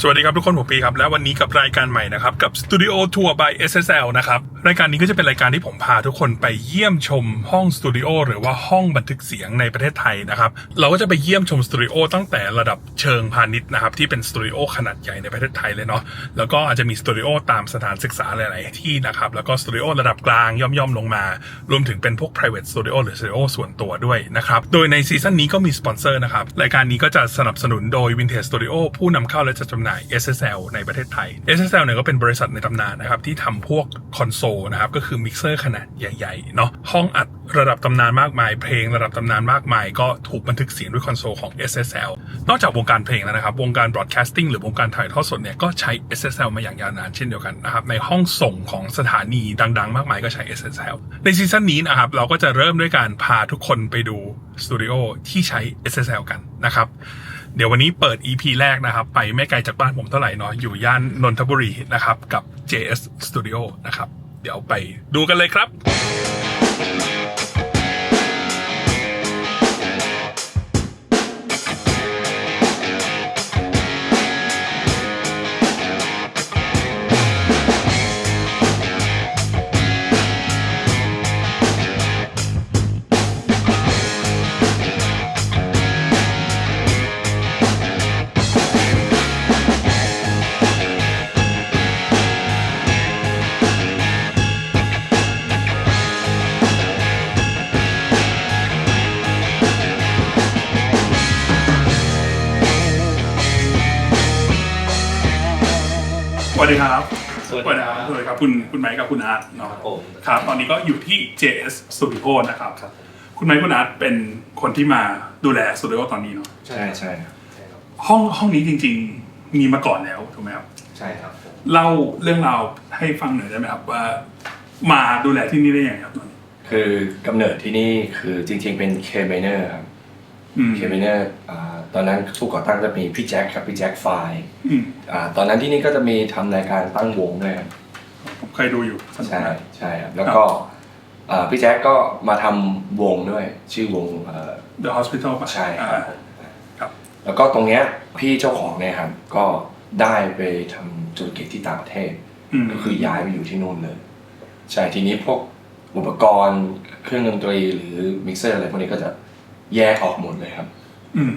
สวัสดีครับทุกคนผมปีครับ และวันนี้กับรายการใหม่นะครับ กับ Studio Tour by SSL นะครับ รายการนี้ก็จะเป็นรายการที่ผมพาทุกคนไปเยี่ยมชมห้องสตูดิโอหรือว่าห้องบันทึกเสียงในประเทศไทยนะครับ เราก็จะไปเยี่ยมชมสตูดิโอตั้งแต่ระดับเชิงพาณิชย์นะครับ ที่เป็นสตูดิโอขนาดใหญ่ในประเทศไทยเลยเนาะแล้วก็อาจจะมีสตูดิโอตามสถานศึกษาหลาย ๆ ที่นะครับ แล้วก็สตูดิโอระดับกลางย่อม ๆ ลงมา รวมถึงเป็นพวก private studio หรือสตูดิโอส่วนตัวด้วยนะครับ โดยในซีซั่นนี้ก็มีสปอนเซอร์นะครับรายการนี้ก็จะสนับสนุนโดย Vintage Studio ผู้นำเข้าและจัดจำหน่าย SSL ในประเทศไทย SSL เนี่ยก็เป็นบริษัทในตำนานนะครับที่ทำพวกคอนโซลนะครับ ก็คือมิกเซอร์ขนาดใหญ่ๆเนาะห้องอัดระดับตำนานมากมาย เพลงระดับตำนานมากมาย ก็ถูกบันทึกเสียงด้วยคอนโซลของ SSL นอกจากวงการเพลงแล้วนะครับ วงการ broadcasting หรือวงการถ่ายทอดสดเนี่ยก็ใช้ SSL มาอย่างยาวนานเช่นเดียวกันนะครับ ในห้องส่งของสถานีดัง ๆ มากมายก็ใช้ SSL ในซีซั่นนี้นะครับเราก็จะเริ่มด้วยการพาทุกคนไปดูสตูดิโอที่ใช้ SSL กันนะครับเดี๋ยววันนี้เปิด EP แรกนะครับ ไปไม่ไกลจากบ้านผมเท่าไหร่เนาะอยู่ย่านนนทบุรีนะครับ กับ JS Studio นะครับ เดี๋ยวไปดูกันเลยครับ วัสดีครับสวัสดีครับสวัสดีครับคุณคุณไมค์กับคุณอาร์ตเนาะครับผมครับตอนนี้ก็อยู่ที่ JS Studio นะครับครับ คุณไมค์คุณอาร์ตเป็นคนที่มาดูแลสตูดิโอตอนนี้เนาะใช่ใช่ครับใช่ครับห้องห้องนี้จริง ๆ มีมาก่อนแล้วถูกไหมครับใช่ครับผมเล่าเรื่องราวให้ฟังหน่อยได้ไหมครับว่า มาดูแลที่นี่ได้ยังไงครับตอนนี้คือกำเนิดที่นี่คือจริง ๆ เป็นเคเบเนอร์ครับอืมเคเบเนอร์ ตอนนั้นผู้ก่อตั้งจะมีพี่แจ็คครับพี่แจ็คไฟล์อืมอ่าตอนนั้นที่นี่ก็จะมีทำรายการตั้งวงด้วยครับผมเคยดูอยู่สนุกใช่มากใช่ครับแล้วก็อ่าพี่แจ็คก็มาทำวงด้วย ชื่อวงเอ่อ The Hospital ป่ะใช่อ่าครับครับแล้วก็ตรงเนี้ยพี่เจ้าของเนี่ยครับก็ได้ไปทำธุรกิจที่ต่างประเทศอืมก็คือย้ายไปอยู่ที่นู่นเลย ใช่ทีนี้พวกอุปกรณ์เครื่องดนตรีหรือมิกเซอร์อะไรพวกนี้ก็จะแยกออกหมดเลยครับ อืม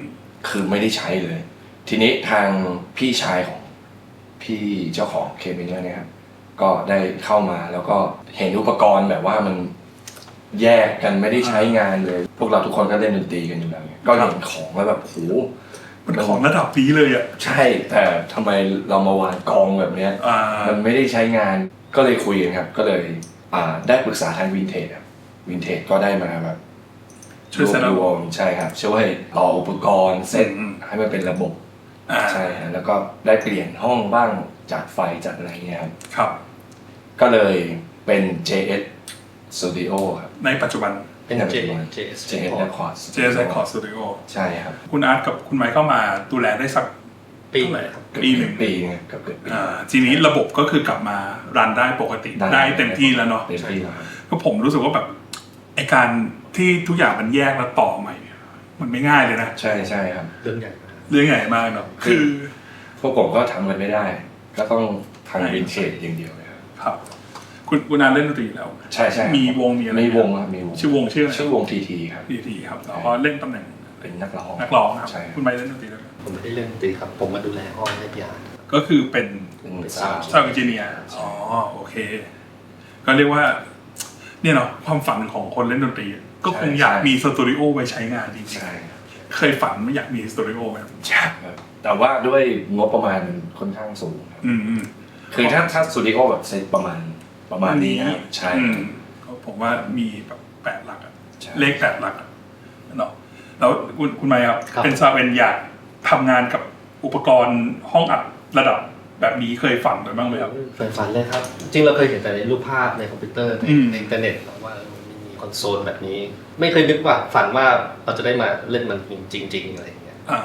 คือไม่ได้ใช้เลย ทีนี้ทางพี่ชายของพี่เจ้าของเคมิเนอร์เนี่ยครับก็ได้เข้ามาแล้วก็เห็นอุปกรณ์แบบว่ามันแยกกันไม่ได้ใช้งานเลย พวกเราทุกคนก็เล่นดนตรีกันอยู่แล้วเนี่ยก็เห็นของแล้วแบบโหมันของระดับนี้เลยอะใช่ แต่ทำไมเรามาวางกองแบบเนี้ยอ่ามันไม่ได้ใช้งานก็เลยคุยกันครับ ก็เลยอ่าได้ปรึกษาทางวินเทจครับวินเทจก็ได้มาแบบ ช่วยเซตอัพรวมใช่ครับช่วยต่ออุปกรณ์เซตอืมให้มันเป็นระบบอ่าใช่ฮะแล้วก็ได้เปลี่ยนห้องบ้างจัดไฟจัดอะไรเงี้ยครับครับ ก็เลยเป็น JS Studio ครับในปัจจุบันเป็นใน J ปัจจุบัน JS JS Records JS Record Studio ใช่ครับ คุณอาร์ตกับคุณไมค์เข้ามาดูแลได้สักปีเท่าไหร่ครับปีหนึ่งปีไงเกับเกือบปีอ่าทีนี้ระบบก็คือกลับมารันได้ปกติได้เต็มที่แล้วเนาะเต็มที่แล้วครับก็ผมรู้สึกว่าแบบไอการ ที่ทุกอย่างมันแยกแล้วต่อใหม่เนี่ยมันไม่ง่ายเลยนะ ใช่ใช่ครับ เรื่องใหญ่มากเรื่องใหญ่มากเนาะคือ พวกผมก็ทำกันไม่ได้ ก็ต้องทางใช่วินเทจอย่างเดียวเลยครับครับ คุณคุณอาร์ตเล่นดนตรีอยู่แล้ว ใช่ใช่มีวงมีอะไร มีวงครับมีวงชื่อวงชื่ออะไรชื่อวงทีทีครับทีทีครับแล้วก็เล่นตำแหน่งเป็นนักร้อง นักร้องนะครับ ใช่ครับคุณไมค์เล่นดนตรีด้วยผมไม่ได้เล่นดนตรีครับ ผมมาดูแลห้องให้พี่อาร์ตก็คือเป็นเป็นเป็นสาว sound ซาวด์เอนจิเนียร์อ๋อโอเค ก็เรียกว่า เนี่ยเนาะความฝันของคนเล่นดนตรีก็คงอยากมีสตูดิโอไว้ใช้งานจริงใช่ครับๆเคยฝันว่าอยากมีสตูดิโอไหมครับใช่ครับแต่ว่าด้วยงบประมาณค่อนข้างสูงครับอืมอืมคือถ้าถ้าสตูดิโอแบบเซตประมาณประมาณนี้นะครับใช่อืมก็ผมว่ามีแบบแปดหลักอะใช่เลขแปดหลักอะเนาะแล้วคุณคุณไมค์ครับครับเป็นซาวด์เอนอยากทำงานกับอุปกรณ์ห้องอัดระดับ แบบนี้เคยฝันไว้บ้างไหมครับเคยฝันเลยครับ จริงเราเคยเห็นแต่ในรูปภาพในคอมพิวเตอร์ในอืม ในอินเทอร์เน็ตว่ามันมีคอนโซลแบบนี้ ไม่เคยนึกว่าฝันว่าเราจะได้มาเล่นมันจริงๆอะไรอย่างเงี้ย อ่า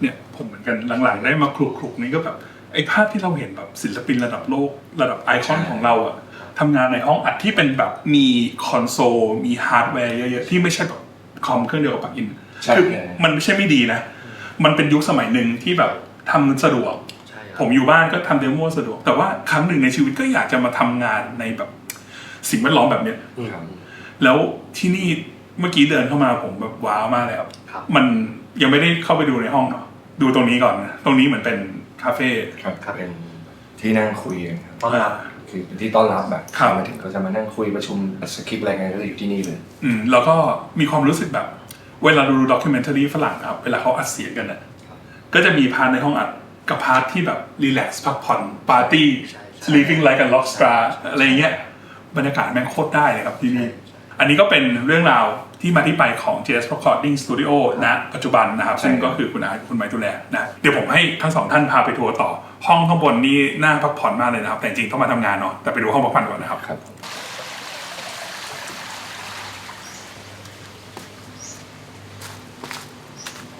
เนี่ยผมเหมือนกันหลังๆ ได้มาคลุกคลุกๆนี่ก็แบบไอ้ภาพที่เราเห็นแบบศิลปินระดับโลกระดับไอคอนของเราอะทำงานในห้องอัดที่เป็นแบบมีคอนโซลมีฮาร์ดแวร์เยอะๆที่ไม่ใช่แบบคอมเครื่องเดียวกับปลั๊กอินใช่ คือมันไม่ใช่ไม่ดีนะ มันเป็นยุคสมัยหนึ่งที่แบบทำมันสะดวกใช่ ผมอยู่บ้านก็ทำเดโมสะดวก แต่ว่าครั้งหนึ่งในชีวิตก็อยากจะมาทำงานในแบบสิ่งแวดล้อมแบบเนี้ยครับแล้วที่นี่เมื่อกี้เดินเข้ามาผมแบบว้าวมากเลยครับครับ มันยังไม่ได้เข้าไปดูในห้องเนาะดูตรงนี้ก่อนนะตรงนี้เหมือนเป็นคาเฟ่ครับเป็นที่นั่งคุยกันครับต้อนรับคือเป็นที่ต้อนรับแบบครับมาถึงก็จะมานั่งคุยประชุมสคริปต์อะไรกันก็จะอยู่ที่นี่เลย อืมแล้วก็มีความรู้สึกแบบ เวลาดูด็อกิเมนทารีฝรั่งครับเวลาเขาอัดเสียงกันน่ะก็จะมีพาร์ทในห้องอัด กับพาร์ทที่แบบรีแลกซ์พักผ่อนปาร์ตี้ใช่ใช่ living like a rock star อะไรเงี้ยบรรยากาศแม่งโคตรได้เลยครับที่นี่ อันนี้ก็เป็นเรื่องราวที่มาที่ไปของ JS Recording Studio ณปัจจุบันนะครับ ซึ่งก็คือคุณอาร์ตคุณไมค์ดูแลนะเดี๋ยวผมให้ทั้งสองท่านพาไปทัวร์ต่อ ห้องข้างบนนี่น่าพักผ่อนมากเลยนะครับ แต่จริงๆต้องมาทำงานเนาะแต่ไปดูห้องพักผ่อนก่อนนะครับครับ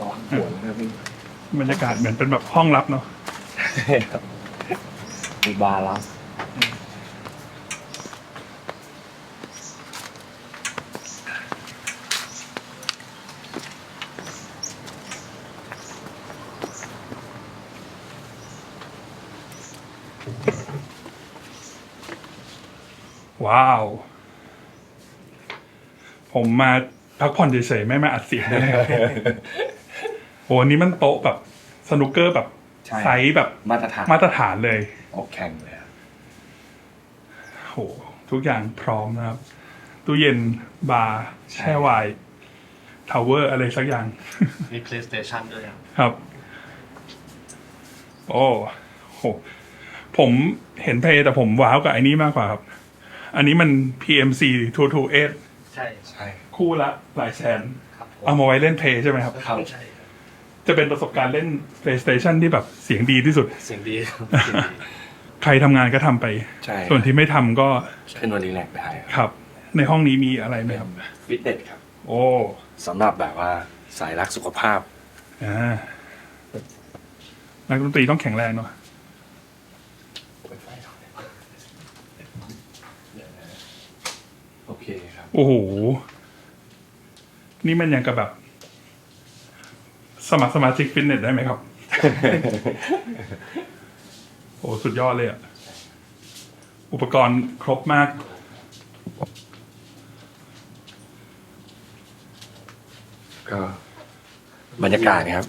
ร้อนหัวนะครับพี่ บรรยากาศเหมือนเป็นแบบห้องลับเนาะมีบาร์แล้วว้าว ผมมาพักผ่อนเฉยๆไม่มาอัดเสียงเลย โหอันนี้มันโต๊ะแบบสนุกเกอร์แบบใช่ไซส์แบบมาตรฐานมาตรฐานเลย ออกแข่งเลยอะโหทุกอย่างพร้อมนะครับ ตู้เย็นบาร์แช่ไวน์ทาวเวอร์อะไรสักอย่าง มี PlayStation ด้วยครับครับ โอ้โห ผมเห็นเพลย์แต่ผมว้าวกับไอ้นี้มากกว่าครับ อันนี้มัน PMC 228ใช่ ใช่ คู่ละหลายแสน ครับผมเอามาไว้เล่นเพลย์ใช่ไหมครับ ครับ ใช่ครับ จะเป็นประสบการณ์เล่น PlayStation ที่แบบเสียงดีที่สุด เสียงดีครับเสียงดีใครทำงานก็ทำไป ใช่ ส่วนที่ไม่ทำก็เป็นวันรีแลกซ์ได้ครับครับ ในห้องนี้มีอะไรไหมครับ ฟิตเนสครับโอ้สำหรับแบบว่าสายรักสุขภาพ อ่านักดนตรีต้องแข็งแรงเนาะโอเคครับ โอ้โห นี่มันยังกับแบบ สมัครสมาชิกฟิตเนสได้ไหมครับ โอ้สุดยอดเลยอะอุปกรณ์ครบมาก ก็บรรยากาศครับ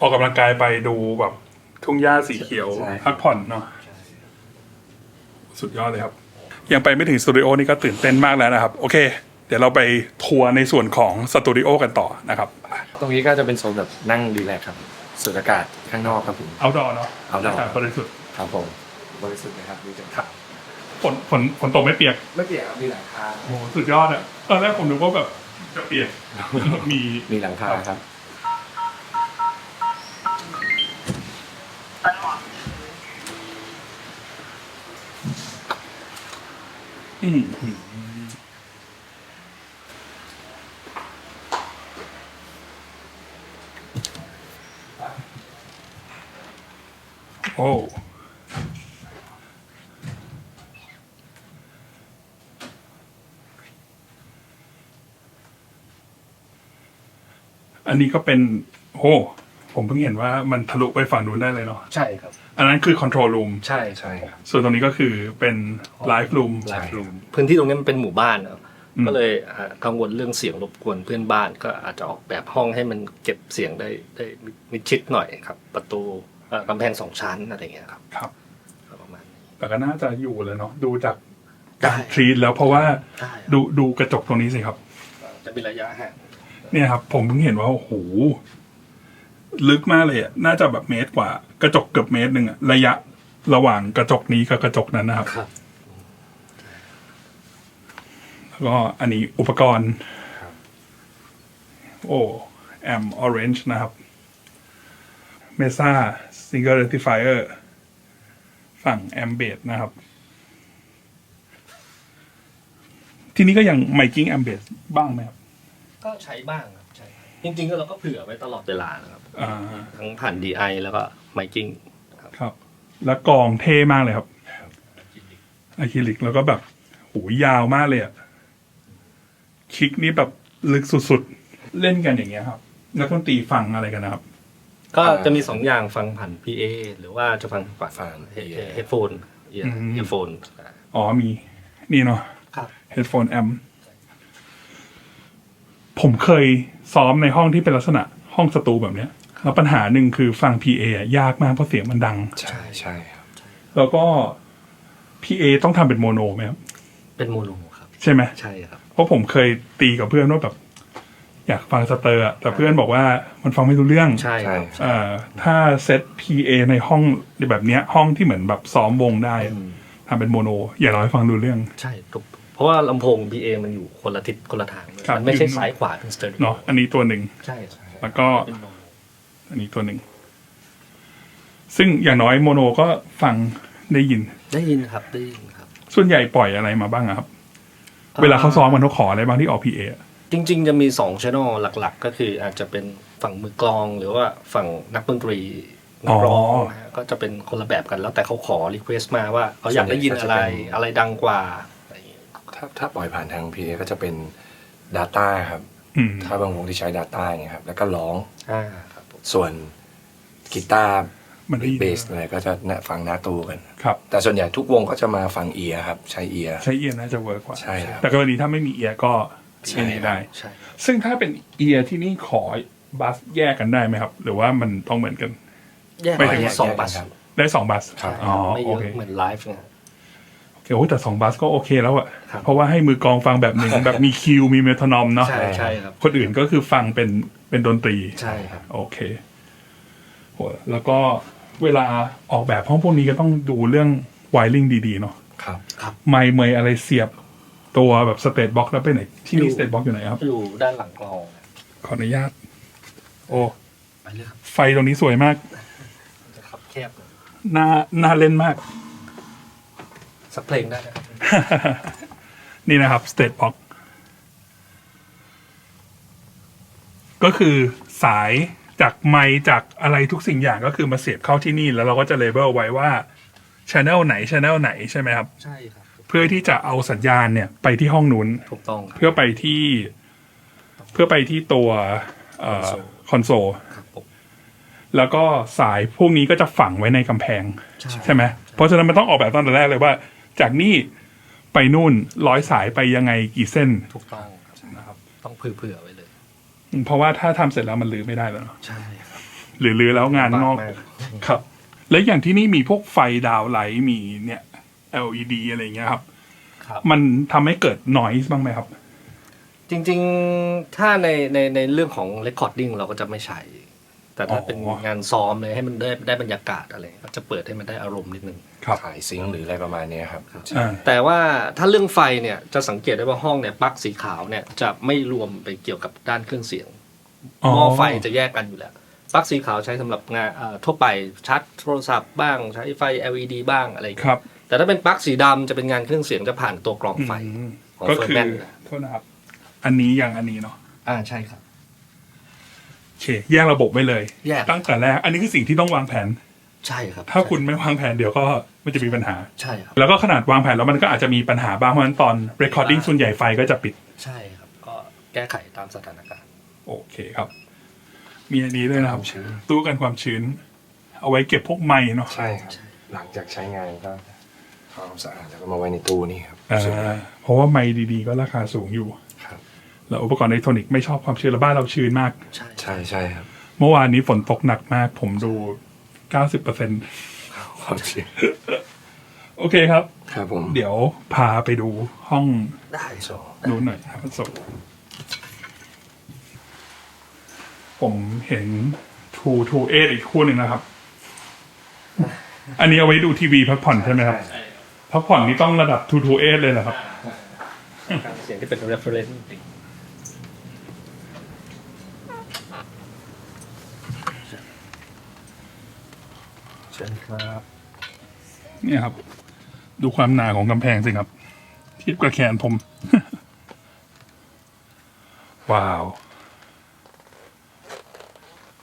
ออกกำลังกายไปดูแบบ ทุ่งหญ้าสีเขียว ใช่ พักผ่อนเนาะ สุดยอดเลยครับ ยังไปไม่ถึงสตูดิโอนี่ก็ตื่นเต้นมากแล้วนะครับ โอเค เดี๋ยวเราไปทัวร์ในส่วนของสตูดิโอกันต่อนะครับ ตรงนี้ก็จะเป็นโซนแบบนั่งรีแลกซ์ครับสูดอากาศข้างนอกครับผม เอาดอเนาะ outdoor อากาศบริสุทธิ์ครับผมบริสุทธิ์นะครับนี่จะครับฝนฝนฝนตกไม่เปียก ไม่เปียกครับมีหลังคาโอ้โหสุดยอดอะตอนแรกผมนึกว่าแบบจะเปียก มีมีหลังคาครับ โอ้อันนี้ก็เป็น โอ้ ผมเพิ่งเห็นว่ามันทะลุไปฝั่งนู้นได้เลยเนาะใช่ครับ อันนั้นคือคอนโทรลรูมใช่ใช่ครับส่วนตรงนี้ก็คือเป็นไลฟ์รูมไลฟ์รูมพื้นที่ตรงนี้มันเป็นหมู่บ้านครับอืมก็เลยอ่ากังวลเรื่องเสียงรบกวนเพื่อนบ้านก็อาจจะออกแบบห้องให้มันเก็บเสียงได้ได้มิดชิดหน่อยครับ ประตูเอ่อกำแพงสองชั้นอะไรอย่างเงี้ยครับครับประมาณนี้แต่ก็น่าจะอยู่เลยเนาะดูจากได้การทรีตแล้วเพราะว่าได้ดูดูกระจกตรงนี้สิครับ จะเป็นระยะห่างเนี่ยครับ ผมเพิ่งเห็นว่าโอ้โห ลึกมากเลยอะน่าจะแบบเมตรกว่า กระจกเกือบเมตรหนึ่งอะระยะระหว่างกระจกนี้กับกระจกนั้นนะครับ ครับ แล้วก็อันนี้อุปกรณ์โอ้แอมออเรนจ์นะครับเมซ่าซิงเกิลเรติฟายเออร์ฝั่งแอมเบดนะครับ ที่นี้ก็ยังไมกิ้งแอมเบดบ้างไหมครับ ก็ใช้บ้างครับใช่ จริงๆก็เราก็เผื่อไว้ตลอดเวลานะครับ อ่าทั้งผ่าน DI แล้วก็ไมกิ้งครับ แล้วกองเท่มากเลยครับอะคริลิกแล้วก็แบบหูยยาวมากเลยอะคลิกนี่แบบลึกสุดๆ เล่นกันอย่างเงี้ยครับ นักดนตรีฟังอะไรกันนะครับ ก็จะมีสองอย่างฟังผ่าน PA หรือว่าจะฟังผ่านฟังเฮ ear ดโฟนเอียอืมร์โฟน อ๋อมี นี่เนาะครับ headphone amp ผมเคยซ้อมในห้องที่เป็นลักษณะห้องสตูแบบเนี้ยแล้วปัญหาหนึ่งคือฟัง PA อะยากมากเพราะเสียงมันดัง ใช่ใช่ครับ แล้วก็ PA ต้องทำเป็นโมโนไหมครับเป็นโมโนครับ ใช่ไหมใช่ครับ เพราะผมเคยตีกับเพื่อนว่าแบบ อยากฟังสเตอร์อะแต่เพื่อนบอกว่ามันฟังไม่รู้เรื่อง ใช่ครับ เอ่อถ้าเซต PA ในห้องแบบเนี้ยห้องที่เหมือนแบบซ้อมวงได้อะทำเป็นโมโน อย่าร้อยฟังรู้เรื่อง ใช่ถูกเพ ราะว่าลำโพง PA มันอยู่คนละทิศคนละทางเลยครับ มันไม่ใช่ซ้ายขวาเป็นสเตอริโอเนาะอันนี้ตัวหนึ่ง ใช่ครับแล้วก็ เป็นโมโนอันนี้ตัวหนึ่ง ซึ่งอย่างน้อยโมโนก็ฟังได้ยิน ได้ยินครับได้ยินครับ ส่วนใหญ่ปล่อยอะไรมาบ้างอะครับ เวลาเขาซ้อมมันเขาขออะไรบ้างที่ออก PA อะจริงๆ จะมี2 channel หลักๆ ก็คืออาจจะเป็นฝั่งมือกลองหรือว่าฝั่งนักดนตรีนักร้องนะฮะก็จะเป็นคนละแบบกันแล้วแต่เขาขอรีเควสมาว่าเขาอยากได้ยินอะไรอะไรดังกว่า ถ้าถ้าปล่อยผ่านทาง PA ก็จะเป็น Data ครับ อืม ถ้าบางวงที่ใช้ Data เนี่ยครับ แล้วก็ร้อง อ่าครับผมส่วนกีตาร์มันได้ยิน เบสอะไรก็จะน่ะฟังหน้าตู้กัน ครับ แต่ส่วนใหญ่ทุกวงก็จะมาฟังเอียครับ ใช้เอีย ใช้เอียร์น่าจะเวิร์กกว่า ใช่ครับแต่กรณีถ้าไม่มีเอียร์ก็ใช่ ใช้นี้ได้ ใช่ซึ่งถ้าเป็นเอียร์ที่นี่ขอบัสแยกกันได้ไหมครับ หรือว่ามันต้องเหมือนกัน แยกไม่ถึงแยกสองบัสครับได้สองบัสครับ อ๋อไม่โอเยอะเค เหมือนไลฟ์นะ โอเคโอ้ยแต่สองบัสก็โอเคแล้วอะครับเพราะว่าให้มือกลองฟังแบบหนึ่งแบบมีคิวมีเมทานอมเนาะใช่ใช่ครับคนอื่นก็คือฟังเป็นเป็นดนตรีใช่ครับโอเคโหแล้วก็เวลาออกแบบห้องพวกนี้ก็ต้องดูเรื่องไวริงดีๆเนาะครับไมค์เมย์อะไรเสียบตัวแบบสเตตบ็อกแล้วไปไหน ที่นี่สเตตบ็อกอยู่ไหนครับ อยู่ด้านหลังกลอง ขออนุญาต โอ้ไปเลยครับไฟตรงนี้สวยมากจะขับแคบเลยน่าน่าเล่นมาก สักเพลงได้นะครับนี่นะครับสเตตบ็อกก็คือสายจากไมค์จากอะไรทุกสิ่งอย่างก็คือมาเสียบเข้าที่นี่ แล้วเราก็จะเลเบลไว้ว่าช n e l ไหนช n e l ไหนใช่ไหมครับ ใช่ครับ เพื่อที่จะเอาสัญญาณเนี่ยไปที่ห้องนู้น ถูกต้องครับ เพื่อไปที่ เพื่อไปที่ตัวคอนโซลครับผม แล้วก็สายพวกนี้ก็จะฝังไว้ในกำแพง ใช่ ใช่ไหมเพราะฉะนั้นมันต้องออกแบบตั้งแต่แรกเลยว่า จากนี่ไปนู่นร้อยสายไปยังไงกี่เส้นถูกต้องครับนะครับ ต้องเผื่อๆไว้เลย เพราะว่าถ้าทำเสร็จแล้วมันลื้อไม่ได้แล้วเนอะใช่ครับหรือลื้อแล้วงานนอก มากครับ และอย่างที่นี่มีพวกไฟดาวไลท์มีเนี่ย LED อะไรอย่างเงี้ยครับ ครับ มันทำให้เกิด noise บ้างไหมครับ จริงๆ ถ้าในในในเรื่องของ recording เราก็จะไม่ใช้ แต่ถ้าอ๋อเป็นงานซ้อมเลยให้มันได้ได้บรรยากาศอะไรก็จะเปิดให้มันได้อารมณ์นิดนึง ครับถ่ายซิงค์หรืออะไรประมาณเนี้ยครับอ่า แต่ว่าถ้าเรื่องไฟเนี่ยจะสังเกตได้ว่าห้องเนี่ยปลั๊กสีขาวเนี่ยจะไม่รวมไปเกี่ยวกับด้านเครื่องเสียง หม้อไฟจะแยกกันอยู่แล้วปลั๊กสีขาวใช้สำหรับงานเอ่อทั่วไปชาร์จโทรศัพท์บ้างใช้ไฟ LED บ้างอะไรอย่างคเงี้ยรับแต่ถ้าเป็นปลั๊กสีดำจะเป็นงานเครื่องเสียงจะผ่านตัวกรองไฟ อืมของก็คือ Furman โทษนะครับ อันนี้อย่างอันนี้เนาะอ่าใช่ครับ โอเคแยกระบบไว้เลย แยก ตั้งแต่แรก อันนี้คือสิ่งที่ต้องวางแผน ใช่ครับ ถ้าคุณไม่วางแผนเดี๋ยวก็มันจะมีปัญหา ใช่ครับ แล้วก็ขนาดวางแผนแล้วมันก็อาจจะมีปัญหาบ้างเพราะฉะนั้นตอน recording ส่วนใหญ่ไฟก็จะปิด ใช่ครับ ก็แก้ไขตามสถานการณ์ โอเคครับ มีอันนี้ด้วยนะครับความชื้นตู้กันความชื้น เอาไว้เก็บพวกไม้เนาะใช่ครับ หลังจากใช้งานก็ทำความสะอาดแล้วก็มาไว้ในตู้นี่ครับอ่าเพราะว่าไม้ดีๆ ก็ราคาสูงอยู่ครับแล้วอุปกรณ์อิเล็กทรอนิกส์ไม่ชอบความชื้นแล้วบ้านเราชื้นมาก ใช่ใช่ใช่ครับ เมื่อวานนี้ฝนตกหนักมาก ผมดู 90%เปอร์เซ็นความชื้นโอเคครับ ครับผม เดี๋ยวพาไปดูห้องได้โซนู้นหน่อยครับสดผมเห็นทูทูเออีกคู่หนึ่งนะครับ อันนี้เอาไว้ดูทีวีพักผ่อนใช่ไหมครับ พักผ่อนนี่ต้องระดับทูทูเอเลยเหรอครับ เสียงที่เป็น reference เชิญครับเนี่ยครับ ดูความหนาของกำแพงสิครับเทียบกับแขนผม ว้าว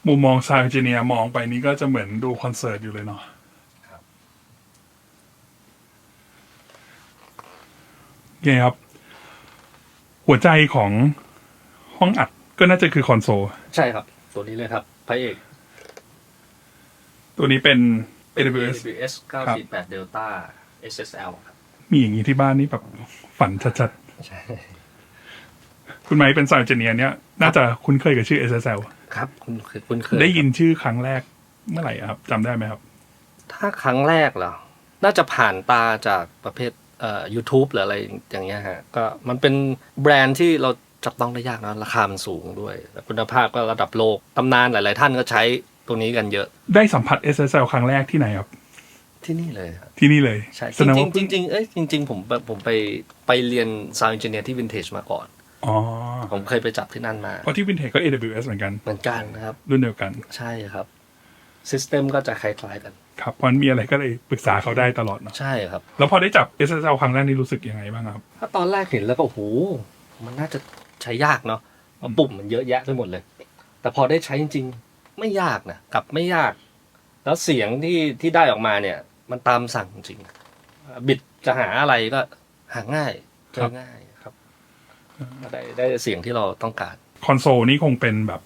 มุมมองซาร์จิเนียมองไปนี้ก็จะเหมือนดูคอนเสิร์ตอยู่เลยเนาะโอเคครับ หัวใจของห้องอัดก็น่าจะคือคอนโซล ใช่ครับ ตัวนี้เลยครับพระเอก ตัวนี้เป็น AWS AWS 948 Delta SSL ครับมีอย่างนี้ที่บ้านนี่แบบฝันชัดใช่ๆ คุณไม้เป็นสายเจเนียร์เนี่ยน่าจะคุ้นเคยกับชื่อ SSL ครับคุณเคยคุณเคยได้ยินชื่อครั้งแรกเมื่อไหร่อะครับจำได้ไหมครับ ถ้าครั้งแรกเหรอ น่าจะผ่านตาจากประเภทเอ่อ YouTube หรืออะไรอย่างเงี้ยฮะก็มันเป็นแบรนด์ที่เราจับต้องได้ยากนะราคามันสูงด้วย แล้วคุณภาพก็ระดับโลก ตำนานหลาย ๆ ท่านก็ใช้ ตัวนี้กันเยอะ ได้สัมผัส SSL ครั้งแรกที่ไหนครับ ที่นี่เลยครับที่นี่เลยใช่แสดงว่าจริงๆจริงๆเอ้ยจริง ๆ ผมผมไปไปเรียน Sound Engineer ที่ Vintage มาก่อน อ๋อผมเคยไปจับที่นั่นมาเพราะที่วินเทจก็ AWS เหมือนกัน เหมือนกันนะครับ รุ่นเดียวกัน ใช่ครับ System ก็จะคล้ายๆกัน ครับเพราะมีอะไรก็เลยปรึกษาเขาได้ตลอดเนาะใช่ครับ แล้วพอได้จับ SSL ครั้งแรกนี่รู้สึกยังไงบ้างครับ ถ้าตอนแรกเห็นแล้วก็โอ้โหมันน่าจะใช้ยากเนาะเพราะปุ่มมันเยอะแยะไปหมดเลย แต่พอได้ใช้จริงๆ ไม่ยากนะกลับไม่ยาก แล้วเสียงที่ที่ได้ออกมาเนี่ย มันตามสั่งจริงๆบิดจะหาอะไรก็หาง่ายเจครัอบง่ายครับได้ได้เสียงที่เราต้องการ คอนโซลนี่คงเป็นแบบ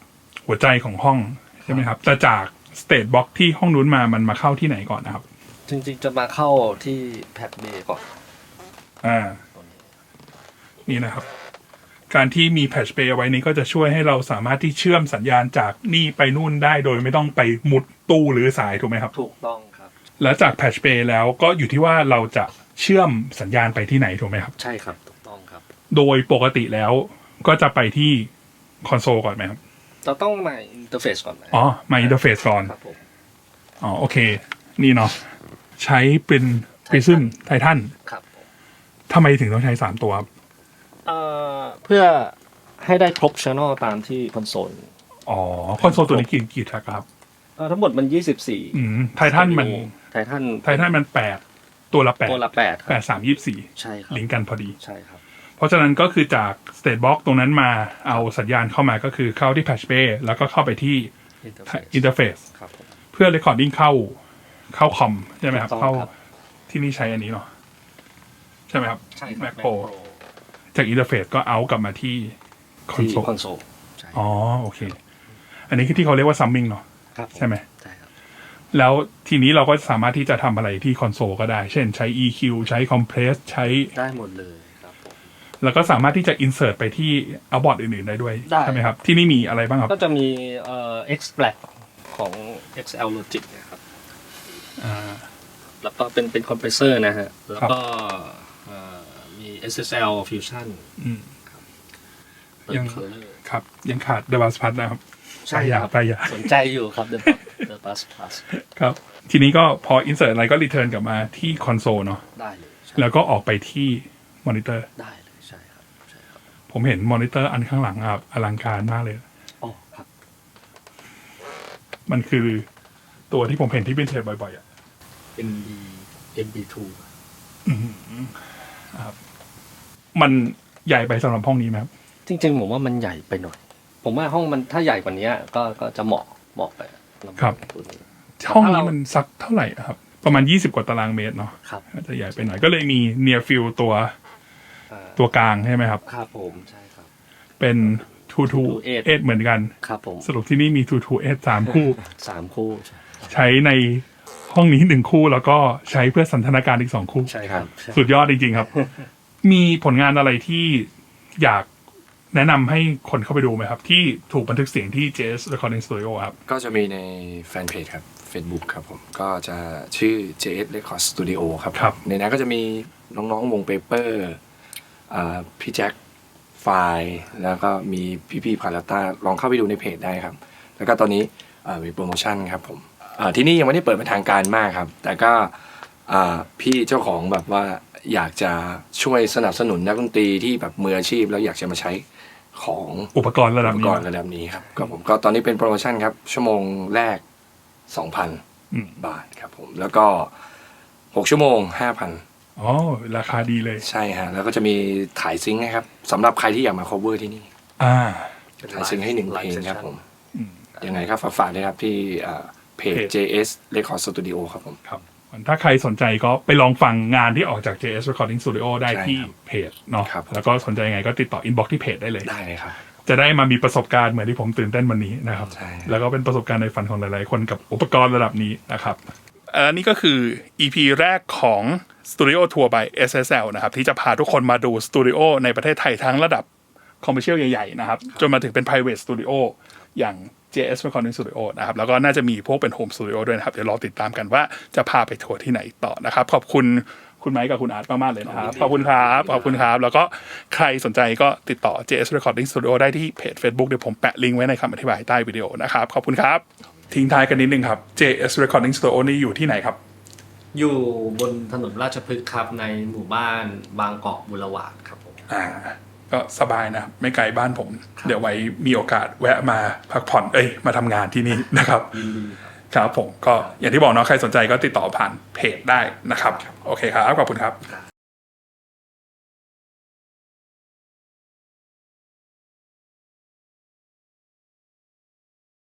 หัวใจของห้องใช่ไหมครับแต่จากสเต t บ็อกที่ห้องนู้นมามันมาเข้าที่ไหนก่อนนะครับ จริงๆจะมาเข้าที่แพดเบย์ก่อน อ่า นี่นะครับ การที่มีแพ t ชเ b ย์ไว้นี้ก็จะช่วยให้เราสามารถที่เชื่อมสัญญาณจากนี่ไปนู่นได้โดยไม่ต้องไปมุดตู้หรือสายถูกไหมครับ ถูกต้องครับ แล้วจากแพ t ชเ b ย์แล้วก็อยู่ที่ว่าเราจะเชื่อมสัญญาณไปที่ไหนถูกไหมครับ ใช่ครับ ถูกต้องครับ โดยปกติแล้วก็จะไปที่คอนโซลก่อนไหมครับเราต้องมาอินเทอร์เฟซก่อนไหมอ๋อ มาอินเทอร์เฟซก่อนครับผมอ๋อโอเค นี่เนาะใช้เป็นปริซึมไททันครับผมทำไมถึงต้องใช้สามตัวครับ เอ่อเพื่อให้ได้ครบช ANNEL ตามที่คอนโซลอ๋อ คอนโซลตัวนี้กี่กี่แทร็กครับ เอ่อทั้งหมดมัน24อืมไททันมันไททันไททันมันแปดตัวละแปดตัวละ8คแปรับ ดสามยี่สี่ใช่ครับลิงก์กันพอดี ใช่ครับ เพราะฉะนั้นก็คือจากสเต t บ็อกตรงนั้นมาเอาสัญญาณเข้ามาก็คือเข้าที่แพ t ชเ b ย์แล้วก็เข้าไปที่ interface อินเทอร์เฟซครับผม เพื่อ recording เข้าเข้าคอมใช่ไหมครับ ถูกต้เข้าองครับ ที่นี่ใช้อันนี้เนาะใช่ไหมครับใช่ครับ Mac Pro จากอินเทอร์เฟซก็เอากลับมาที่คอนที่โซลคอนโซลใช่อ๋อโอเค อันนี้คือที่เขาเรียกว่าซัมมิงเนาะครับผใช่ไหม ใช่ครับ แล้วทีนี้เราก็สามารถที่จะทำอะไรที่คอนโซลก็ได้ เช่นใช้ EQ ใช้ Compress ใช้ ได้หมดเลยครับผม แล้วก็สามารถที่จะ insert ไปที่เอาบอร์ดอื่นๆได้ด้วยได้ ใช่ไหมครับ ที่นี่มีอะไรบ้างครับก็จะมีเอ่อ extract ของ XL Logic นะครับ อ่า แล้วก็เป็นเป็นคอมเพรสเซอร์นะฮะ แล้วก็เอ่อมี SSL Fusion อืมเปิดยัง color ครับ ยังขาด d e v a s p a t นะครับใช่ไปอย่าครับไปอย่า สนใจอยู่ครับ The The Bus Plus ครับ ทีนี้ก็พอ insert อะไรก็ return กลับมาที่คอนโซลเนาะได้เลยใช่แล้วก็ออกไปที่มอนิเตอร์ ได้เลยใช่ครับใช่ครับผมเห็นมอนิเตอร์อันข้างหลังอะครับอลังการมากเลย อ๋อครับ มันคือตัวที่ผมเห็นที่เป็นเทปบ่อยๆอะ MB MB2 มันใหญ่ไปสำหรับห้องนี้ไหมครับ จริงๆผมว่ามันใหญ่ไปหน่อย ผมว่าห้องมันถ้าใหญ่กว่านี้ก็ก็จะเหมาะเหมาะไปลำโพงตัวนี้ห้องนี้ถ้าเรามันสักเท่าไหร่อะครับ ประมาณ 20 กว่าตารางเมตรเนาะครับอาจจะใหญ่ไปหน่อยก็เลยมี near field ตัวอ่าตัวกลางใช่ไหมครับ ครับผมใช่ครับ เป็น2 2 228 8เหมือนกัน ครับผม สรุปที่นี่มี2 2 8 3คู่สามคู่ใช่ใช้ในห้องนี้หนึ่งคู่แล้วก็ใช้เพื่อสันทนาการอีกสองคู่ ใช่ครับใช่สุดยอดจริงๆครับ มีผลงานอะไรที่อยากแนะนำให้คนเข้าไปดูไหมครับ ที่ถูกบันทึกเสียงที่ JS Recording Studio ครับ ก็จะมีในแฟนเพจครับ Facebook ครับผม ก็จะชื่อ JS Record Studio ครับครับ ในนั้นก็จะมีน้องๆวงเปเปอร์พี่แจ็คไฟล์แล้วก็มีพี่ๆพาราต้าลองเข้าไปดูในเพจได้ครับ แล้วก็ตอนนี้เอ่อมีโปรโมชั่นครับผมเอ่อที่นี่ยังไม่ได้เปิดเป็นทางการมากครับ แต่ก็อ่าพี่เจ้าของแบบว่า อยากจะช่วยสนับสนุนนักดนตรีที่แบบมืออาชีพ แล้วอยากจะมาใช้ของอุปกรณ์ระดับอุปนี้กรณ์ระดับนี้ครับก็ผมก็ตอนนี้เป็นโปรโมชั่นครับ ชั่วโมงแรกอืม2,000บาทครับผม แล้วก็ 6 ชั่วโมง 5,000 อ๋อ ราคาดีเลย ใช่ฮะ แล้วก็จะมีถ่ายซิงค์นะครับสำหรับใครที่อยากมา cover ที่นี่อ่าถ่ายซิงค์ให้หนึ่งเพลงครับผมอืม ยังไงครับฝากๆด้วยครับที่อ่าเพจ เพจ JS Record Studio ครับผม ครับโอ ถ้าใครสนใจก็ไปลองฟังงานที่ออกจาก JS Recording Studio ได้ใช่ที่ครับเพจเนาะครับแล้วก็สนใจยังไงก็ติดต่อ inbox ที่เพจได้เลย ได้เลยครับ จะได้มามีประสบการณ์เหมือนที่ผมตื่นเต้นวันนี้นะครับ ใช่ แล้วก็เป็นประสบการณ์ในฝันของหลายๆ คนกับอุปกรณ์ระดับนี้นะครับอันนี้ก็คือ EP แรกของ Studio Tour by SSL นะครับ ที่จะพาทุกคนมาดูสตูดิโอในประเทศไทยทั้งระดับคอมเมอร์เชียลใหญ่ ๆ นะครับ จนมาถึงเป็น private studio อย่าง JS Recording Studio นะครับแล้วก็น่าจะมีพวกเป็น Home Studio ด้วยนะครับ เดี๋ยวรอติดตามกันว่าจะพาไปทัวร์ที่ไหนต่อนะครับ ขอบคุณคุณไมค์กับคุณอาร์ตมากๆเลยนะครับ ขอบคุณครับ ขอบคุณครับ แล้วก็ใครสนใจก็ติดต่อ JS Recording Studio ได้ที่เพจ Facebook เดี๋ยวผมแปะลิงก์ไว้ในคำอธิบายใต้วิดีโอนะครับ ขอบคุณครับ ทิ้งท้ายกันนิดนึงครับ JS Recording Studio นี่อยู่ที่ไหนครับ อยู่บนถนนราชพฤกษ์ครับในหมู่บ้านบางกอกบุรวาดครับผมอ่า ก็สบายนะครับไม่ไกลบ้านผม เดี๋ยวไว้มีโอกาสแวะมาพักผ่อนเอ้ยมาทำงานที่นี่นะครับยินดีครับครับผมก็อย่างที่บอกเนาะใครสนใจก็ติดต่อผ่านเพจได้นะครับ โอเคครับขอบคุณครับ